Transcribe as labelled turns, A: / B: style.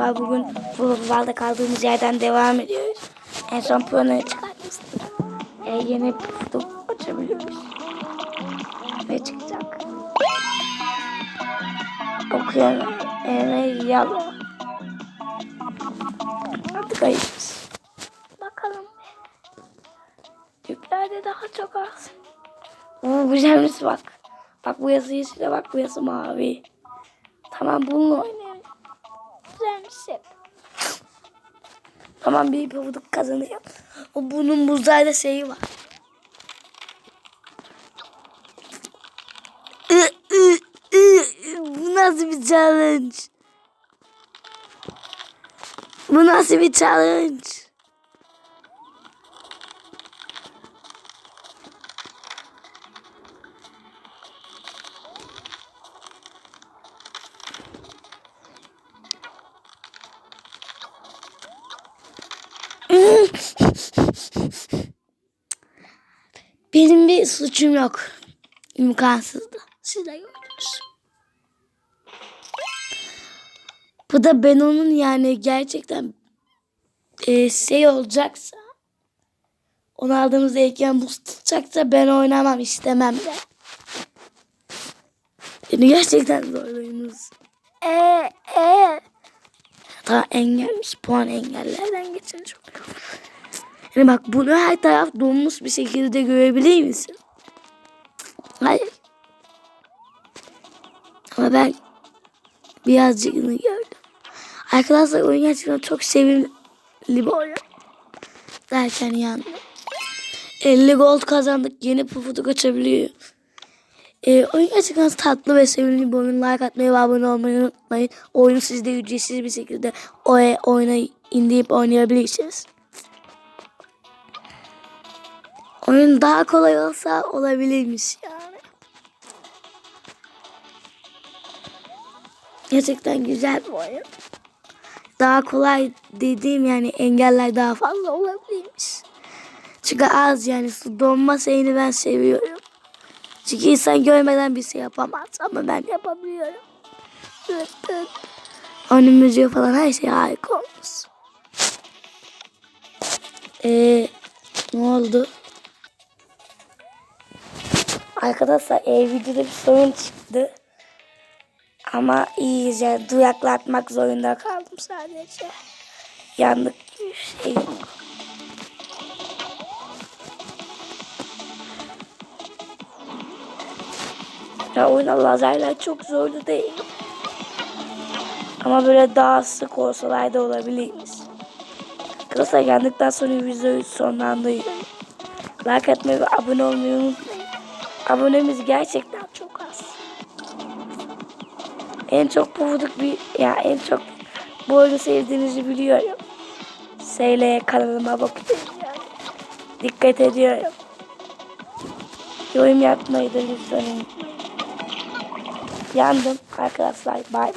A: Var bugün Furullarda kaldığımız yerden devam ediyoruz. En son piyanoyu çıkartmıştık. E, yeni pufuduk açabiliyoruz. Ne çıkacak? Okuyan Ene Yalo. Artık ayıpız. Bakalım. Yüklerde daha çok az. Oo, güzelmiş bak. Bak bu yazı yeşile bak bu yazı mavi. Tamam bununla oynayalım. Hep. Tamam bir pabuduk kazanıyor. O bunun buzlarda şeyi var. Bu nasıl bir challenge? Bu nasıl bir challenge? Benim bir suçum yok. İmkansızdı. Siz de gördünüz. Bu da ben onun yani gerçekten e, şey olacaksa onu aldığımız erken buz tutacaksa ben oynamam istemem de. Beni gerçekten zorlayınız. Eee eee. Daha engelmiş puan engellerden geçen çok. Yani bak bunu her taraf donmuş bir şekilde görebilir misin? Hayır. Ama ben birazcık gördüm. Arkadaşlar oyun gerçekten çok sevimli bir oyun. Derken yandım. 50 gold kazandık. Yeni pufuduk açabiliyor. Ee, oyun gerçekten tatlı ve sevimli bir oyun. Like atmayı ve abone olmayı unutmayın. Oyunu siz de ücretsiz bir şekilde o oyuna indirip oynayabilirsiniz. Oyun daha kolay olsa olabilirmiş yani. Gerçekten güzel bir oyun. Daha kolay dediğim yani engeller daha fazla olabilirmiş. Çünkü az yani su donma şeyini ben seviyorum. Çünkü insan görmeden bir şey yapamaz ama ben yapabiliyorum. Evet. Onun müziği falan her şey harika olmuş. Ee, ne oldu? Arkadaşlar e, videoda bir sorun çıktı. Ama iyice duyaklatmak zorunda kaldım sadece. Yandık bir şey yok. Ya oyuna lazerler çok zorlu değil. Ama böyle daha sık olsalar da olabilirmiş. Arkadaşlar yandıktan sonra videoyu sonlandırıyorum. Like atmayı ve abone olmayı unutmayın. Abonemiz gerçekten çok az. En çok pufuduk bir ya en çok bu oyunu sevdiğinizi biliyorum. Seyle kanalıma bakıyorum yani. Dikkat ediyorum. Yorum yapmayı da lütfen unutmayın. Yandım arkadaşlar. Bay bay.